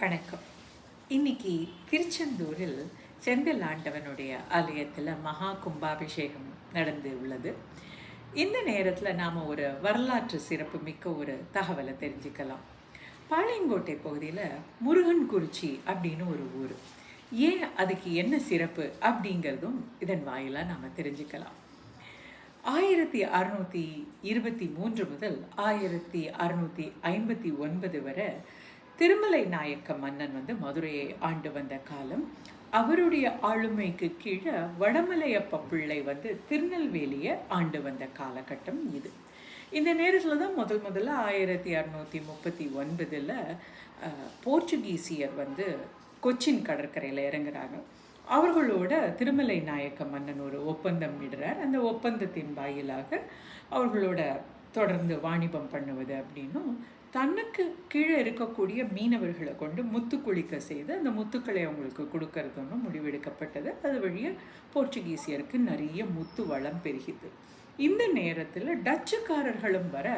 வணக்கம். இன்னைக்கு திருச்செந்தூரில் செந்தில் ஆண்டவனுடைய ஆலயத்தில் மகா கும்பாபிஷேகம் நடந்து உள்ளது. இந்த நேரத்தில் நாம் ஒரு வரலாற்று சிறப்பு மிக்க ஒரு தகவலை தெரிஞ்சுக்கலாம். பாளையங்கோட்டை பகுதியில் முருகன்குறிச்சி அப்படின்னு ஒரு ஊர். ஏன் அதுக்கு என்ன சிறப்பு அப்படிங்கிறதும் இதன் வாயிலாக நாம் தெரிஞ்சுக்கலாம். ஆயிரத்தி அறுநூற்றி இருபத்தி மூன்று முதல் ஆயிரத்தி அறுநூற்றி ஐம்பத்தி ஒன்பது வரை திருமலை நாயக்க மன்னன் வந்து மதுரையை ஆண்டு வந்த காலம் அவருடைய ஆளுமைக்கு கீழே வடமலையப்ப பிள்ளை வந்து திருநெல்வேலியை ஆண்டு வந்த காலகட்டம் இது. இந்த நேரத்தில் தான் முதல் முதல்ல ஆயிரத்தி அறநூற்றி முப்பத்தி ஒன்பதில் போர்ச்சுகீசியர் வந்து கொச்சின் கடற்கரையில் இறங்குறாங்க. அவர்களோட திருமலை நாயக்க மன்னன் ஒரு ஒப்பந்தம் இடுறார். அந்த ஒப்பந்தத்தின் வாயிலாக அவர்களோட தொடர்ந்து வாணிபம் பண்ணுவது அப்படின்னும் தனக்கு கீழே இருக்கக்கூடிய மீனவர்களை கொண்டு முத்து குளிக்க செய்து அந்த முத்துக்களை அவங்களுக்கு கொடுக்கறதுன்னு முடிவெடுக்கப்பட்டது. அது வழியாக போர்ச்சுகீசியருக்கு நிறைய முத்து வளம் பெருகிது. இந்த நேரத்தில் டச்சுக்காரர்களும் வர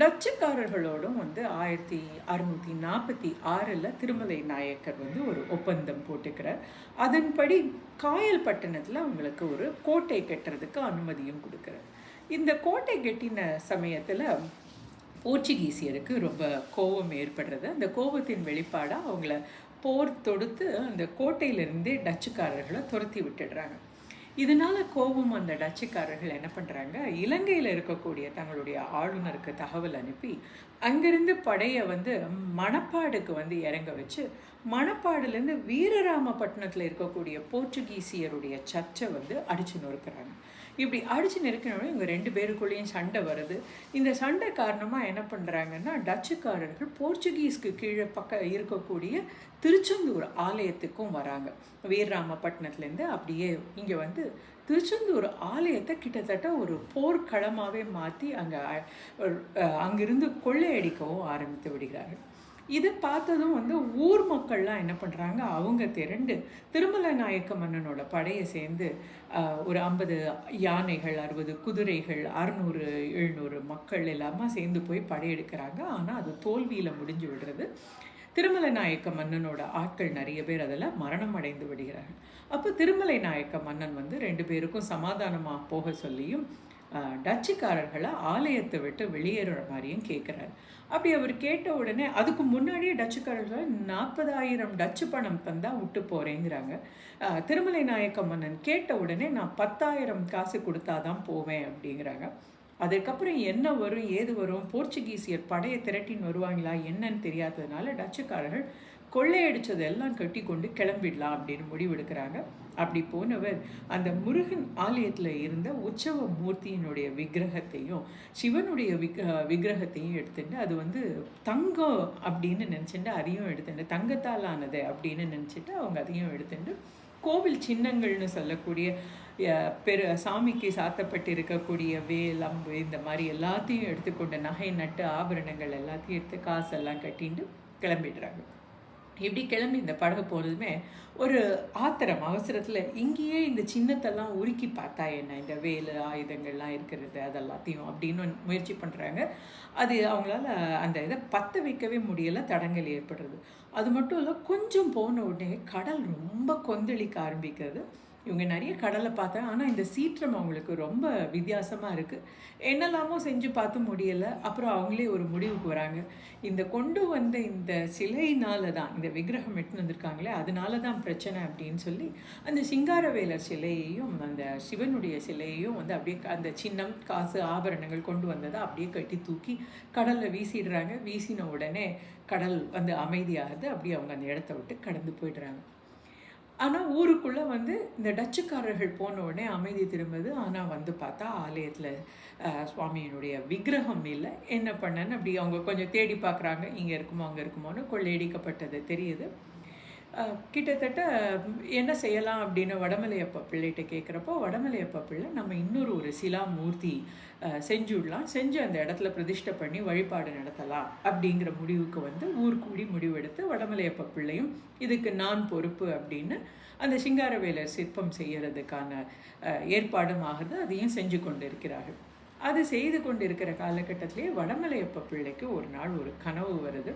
டச்சுக்காரர்களோடும் வந்து ஆயிரத்தி அறுநூற்றி நாற்பத்தி ஆறில் திருமலை நாயக்கர் வந்து ஒரு ஒப்பந்தம் போட்டுக்கிறார். அதன்படி காயல் பட்டணத்தில் அவங்களுக்கு ஒரு கோட்டை கட்டுறதுக்கு அனுமதியும் கொடுக்குறார். இந்த கோட்டை கட்டின சமயத்தில் போர்ச்சுகீசியருக்கு ரொம்ப கோபம் ஏற்படுறது. அந்த கோபத்தின் வெளிப்பாடாக அவங்கள போர் தொடுத்து அந்த கோட்டையிலிருந்தே டச்சுக்காரர்களை துரத்தி விட்டுடுறாங்க. இதனால் கோபம் அந்த டச்சுக்காரர்கள் என்ன பண்ணுறாங்க இலங்கையில் இருக்கக்கூடிய தங்களுடைய ஆளுநருக்கு தகவல் அனுப்பி அங்கிருந்து படையை வந்து மணப்பாடுக்கு வந்து இறங்க வச்சு மணப்பாடுலேருந்து வீரராமபட்டினத்தில் இருக்கக்கூடிய போர்ச்சுகீசியருடைய சர்ச்சை வந்து அடிச்சு நொறுக்கிறாங்க. இப்படி அடிச்சு நெருக்கினோடனே இவங்க ரெண்டு பேருக்குள்ளேயும் சண்டை வருது. இந்த சண்டை காரணமாக என்ன பண்ணுறாங்கன்னா டச்சுக்காரர்கள் போர்ச்சுகீஸ்க்கு கீழே பக்க இருக்கக்கூடிய திருச்செந்தூர் ஆலயத்துக்கும் வராங்க. வீரராமபட்டினத்துலேருந்து அப்படியே இங்கே வந்து திருச்செந்தூர் ஆலயத்தை கிட்டத்தட்ட ஒரு போர்க்களமாகவே மாற்றி அங்கே அங்கிருந்து கொள்ளையடிக்கவும் ஆரம்பித்து விடுகிறார்கள். இதை பார்த்ததும் வந்து ஊர் மக்கள்லாம் என்ன பண்ணுறாங்க அவங்க திரண்டு திருமல நாயக்க மன்னனோட படையை சேர்ந்து ஒரு ஐம்பது யானைகள் அறுபது குதிரைகள் அறுநூறு எழுநூறு மக்கள் எல்லாமே சேர்ந்து போய் படையெடுக்கிறாங்க. ஆனால் அது தோல்வியில் முடிஞ்சு விடுறது. திருமலை நாயக்க மன்னனோட ஆட்கள் நிறைய பேர் அதில் மரணம் அடைந்து விடுகிறார்கள். அப்போ திருமலை நாயக்க மன்னன் வந்து ரெண்டு பேருக்கும் சமாதானமாக போக சொல்லியும் டச்சுக்காரர்களை ஆலயத்தை விட்டு வெளியேற மாதிரியும் கேட்குறாரு. அப்படி அவர் கேட்ட உடனே அதுக்கு முன்னாடியே டச்சுக்காரர்கள் நாற்பதாயிரம் டச்சு பணம் தந்தால் விட்டு போகிறேங்கிறாங்க திருமலை நாயக்க மன்னன் கேட்ட உடனே நான் பத்தாயிரம் காசு கொடுத்தாதான் போவேன் அப்படிங்கிறாங்க. அதுக்கப்புறம் என்ன வரும் ஏது வரும் போர்ச்சுகீசியர் படையை திரட்டின்னு வருவாங்களா என்னன்னு தெரியாததுனால டச்சுக்காரர்கள் கொள்ளையடிச்சது எல்லாம் கட்டி கொண்டு கிளம்பிடலாம் அப்படின்னு முடிவெடுக்கிறாங்க. அப்படி போனவர் அந்த முருகன் ஆலயத்தில் இருந்த உற்சவ மூர்த்தியினுடைய விக்கிரகத்தையும் சிவனுடைய விக் விக்கிரகத்தையும் எடுத்துட்டு அது வந்து தங்கம் அப்படின்னு நினச்சிட்டு அதையும் எடுத்துட்டு தங்கத்தால் ஆனது அப்படின்னு நினச்சிட்டு அவங்க அதையும் எடுத்துட்டு கோவில் சின்னங்கள்னு சொல்லக்கூடிய பெரு சாமிக்கு சாத்தப்பட்டு இருக்கக்கூடிய வேல் அம்பு இந்த மாதிரி எல்லாத்தையும் எடுத்துக்கொண்ட நகை நட்டு ஆபரணங்கள் எல்லாத்தையும் எடுத்து காசெல்லாம் கட்டிட்டு கிளம்பிடுறாங்க. இப்படி கிளம்பி இந்த படகு போனதுமே ஒரு ஆத்திரம் அவசரத்தில் இங்கேயே இந்த சின்னத்தெல்லாம் உருக்கி பார்த்தா என்ன? இந்த வேலு ஆயுதங்கள்லாம் இருக்கிறது அதெல்லாத்தையும் அப்படின்னு முயற்சி பண்ணுறாங்க அது அவங்களால அந்த இதை பற்ற வைக்கவே முடியலை தடங்கள் ஏற்படுறது. அது மட்டும் இல்லை கொஞ்சம் போன உடனே கடல் ரொம்ப கொந்தளிக்க ஆரம்பிக்கிறது. இவங்க நிறைய கடலை பார்த்தேன். ஆனால் இந்த சீற்றம் அவங்களுக்கு ரொம்ப வித்தியாசமாக இருக்குது என்னெல்லாமோ செஞ்சு பார்த்து முடியலை. அப்புறம் அவங்களே ஒரு முடிவுக்கு வராங்க. இந்த கொண்டு வந்த இந்த சிலையினால தான் இந்த விக்கிரகம் எட்டு வந்திருக்காங்களே அதனால தான் பிரச்சனை அப்படின்னு சொல்லி அந்த சிங்காரவேலர் சிலையையும் அந்த சிவனுடைய சிலையையும் வந்து அப்படியே அந்த சின்னம் காசு ஆபரணங்கள் கொண்டு வந்ததை அப்படியே கட்டி தூக்கி கடலில் வீசிடுறாங்க. வீசின உடனே கடல் வந்து அமைதியாகுது. அப்படியே அவங்க அந்த இடத்த விட்டு கடந்து போயிடுறாங்க. ஆனால் ஊருக்குள்ளே வந்து இந்த டச்சுக்காரர்கள் போன உடனே அமைதி திரும்புது. ஆனால் வந்து பார்த்தா ஆலயத்தில் சுவாமியினுடைய விக்கிரகம் இல்லை. என்ன பண்ணேன்னு அப்படி அவங்க கொஞ்சம் தேடி பார்க்குறாங்க. இங்கே இருக்குமோ அங்கே இருக்குமோன்னு கொள்ளையடிக்கப்பட்டது தெரியுது. கிட்டத்தட்ட என்ன செய்யலாம் அப்படின்னு வடமலையப்ப பிள்ளைகிட்ட கேட்குறப்போ வடமலையப்ப பிள்ளை நம்ம இன்னொரு ஒரு சிலா மூர்த்தி செஞ்சுடலாம். செஞ்சு அந்த இடத்துல பிரதிஷ்டை பண்ணி வழிபாடு நடத்தலாம் அப்படிங்கிற முடிவுக்கு வந்து ஊர் கூடி முடிவெடுத்து வடமலையப்ப பிள்ளையும் இதுக்கு நான் பொறுப்பு அப்படின்னு அந்த சிங்காரவேலர் சிற்பம் செய்கிறதுக்கான ஏற்பாடும் ஆகுது. அதையும் செஞ்சு கொண்டு இருக்கிறார்கள். அது செய்து கொண்டிருக்கிற காலகட்டத்திலே வடமலையப்ப பிள்ளைக்கு ஒரு நாள் ஒரு கனவு வருது.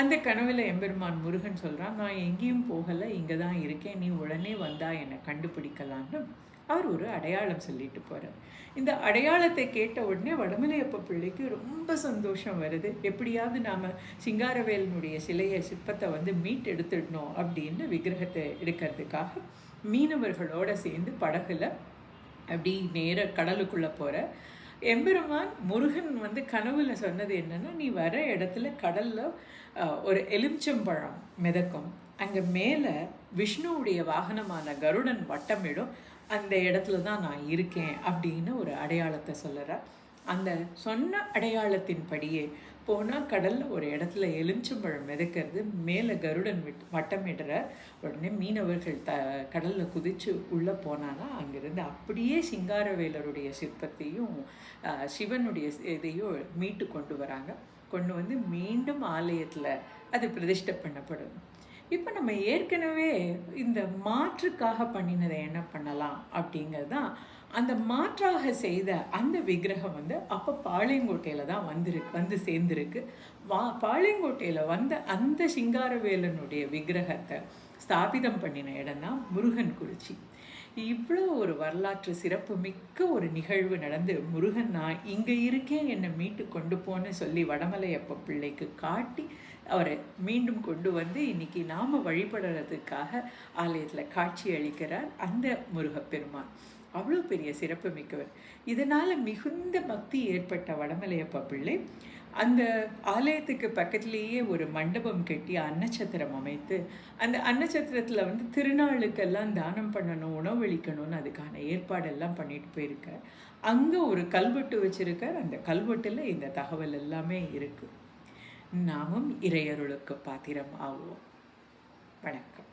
அந்த கனவில் எம்பெருமான் முருகன் சொல்கிறான் நான் எங்கேயும் போகலை இங்கே தான் இருக்கேன். நீ உடனே வந்தா என்னை கண்டுபிடிக்கலான்னு அவர் ஒரு அடையாளம் சொல்லிட்டு போகிறார் இந்த அடையாளத்தை கேட்ட உடனே வடமலையப்ப பிள்ளைக்கு ரொம்ப சந்தோஷம் வருது. எப்படியாவது நாம் சிங்காரவேலனுடைய சிலையை சிற்பத்தை வந்து மீட் எடுத்துடணும் அப்படின்னு விக்கிரகத்தை எடுக்கிறதுக்காக மீனவர்களோடு சேர்ந்து படகுல அப்படி நேர கடலுக்குள்ளே போகிற எம்பெருமான் முருகன் வந்து கனவுல சொன்னது என்னன்னா நீ வர இடத்துல கடல்ல ஒரு எலுமிச்சம்பழம் மிதக்கும். அங்கே மேலே விஷ்ணுவுடைய வாகனமான கருடன் வட்டமிடும். அந்த இடத்துல தான் நான் இருக்கேன் அப்படின்னு ஒரு அடையாளத்தை சொல்லுற அந்த சொன்ன அடையாளத்தின்படியே போனால் கடலில் ஒரு இடத்துல எலுமிச்சம்பழம் மிதக்கிறது மேலே கருடன் விட் வட்டமிடுற உடனே மீனவர்கள் த கடலில் குதித்து உள்ளே போனான்னா அங்கேருந்து அப்படியே சிங்காரவேலருடைய சிற்பத்தையும் சிவனுடைய இதையும் மீட்டு கொண்டு வராங்க. கொண்டு வந்து மீண்டும் ஆலயத்தில் அது பிரதிஷ்டை பண்ணப்படும். இப்போ நம்ம ஏற்கனவே இந்த மாற்றுக்காக பண்ணினதை என்ன பண்ணலாம் அப்படிங்கிறது தான் அந்த மாற்றாக செய்த அந்த விக்கிரகம் வந்து அப்போ பாளையங்கோட்டையில் தான் வந்திருக்கு வந்து சேர்ந்துருக்கு. வா பாளையங்கோட்டையில் வந்த அந்த சிங்காரவேலனுடைய விக்கிரகத்தை ஸ்தாபிதம் பண்ணின இடம் தான் முருகன் குறிச்சி. இவ்வளோ ஒரு வரலாற்று சிறப்பு மிக்க ஒரு நிகழ்வு நடந்து முருகன் நான் இங்கே இருக்கேன் என்னை மீட்டு கொண்டு போன்னு சொல்லி வடமலையப்ப பிள்ளைக்கு காட்டி அவரை மீண்டும் கொண்டு வந்து இன்னைக்கு நாம் வழிபடுறதுக்காக ஆலயத்தில் காட்சி அளிக்கிறார் அந்த முருகப்பெருமான். அவ்வளோ பெரிய சிறப்பு மிக்கவர். இதனால் மிகுந்த பக்தி ஏற்பட்ட வடமலையப்ப பிள்ளை அந்த ஆலயத்துக்கு பக்கத்திலேயே ஒரு மண்டபம் கட்டி அன்னச்சத்திரம் அமைத்து அந்த அன்னச்சத்திரத்தில் வந்து திருநாளுக்கெல்லாம் தானம் பண்ணணும் உணவளிக்கணும்னு அதுக்கான ஏற்பாடெல்லாம் பண்ணிட்டு போயிருக்கார். அங்கே ஒரு கல்வெட்டு வச்சுருக்கார். அந்த கல்வெட்டில் இந்த தகவல் எல்லாமே இருக்குது நாமும் இறையருளுக்கு பாத்திரம் ஆகுவோம் வணக்கம்.